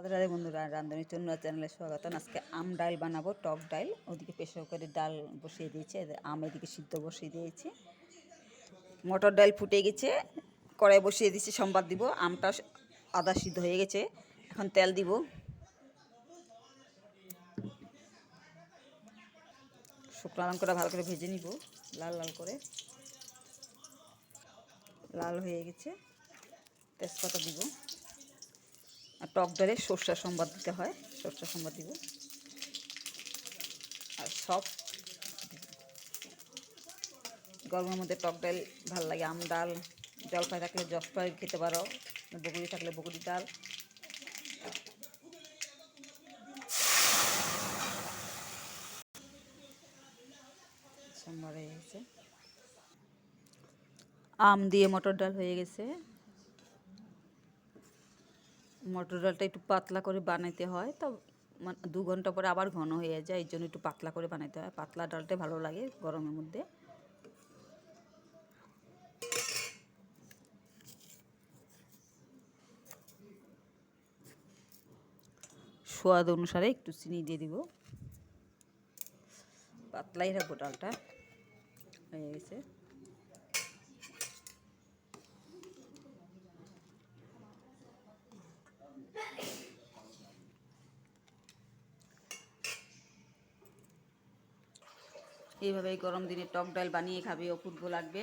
আদরারে বন্ধুরা রান্ধনি চন্দ্রা চ্যানেলে স্বাগত আজকে আম ডাল বানাবো, টক ডাল। ওদিকে প্রেশার কুকারে ডাল বসিয়ে দিয়েছি আম এদিকে সিদ্ধ বসিয়ে দিয়েছি। মটর ডাল ফুটে গেছে, কড়াই বসিয়ে দিয়েছি, সম্বাদ দিব। আমটা আদা সিদ্ধ হয়ে গেছে, এখন তেল দিব। শুকনো লঙ্কাটা ভালো করে ভেজে নিব, লাল লাল করে। লাল হয়ে গেছে, তেজপাতা দিব। আর টক ডালে সর্ষা সম্বাদ দিতে হয়, সর্ষা সম্বাদ দিব। আর সব গরমের মধ্যে টক ডাল ভালো লাগে, আম ডাল, জলপাই থাকলে জলপাই খেতে পারো বগুড়ি থাকলে বগুড়ি ডাল। সোমবার হয়ে গেছে আম দিয়ে মটর ডাল হয়ে গেছে। মটর ডালটা একটু পাতলা করে বানাইতে হয়, তো মানে দু ঘণ্টা পরে আবার ঘন হয়ে যায়, এই জন্য একটু পাতলা করে বানাইতে হয়। পাতলা ডালটা ভালো লাগে গরমের মধ্যে। স্বাদ অনুসারে একটু চিনি দিয়ে দিব। পাতলাই রাখব ডালটা। হয়ে গেছে। এইভাবে গরম দিনে টক ডাল বানিয়ে খাবে অপূর্ব লাগবে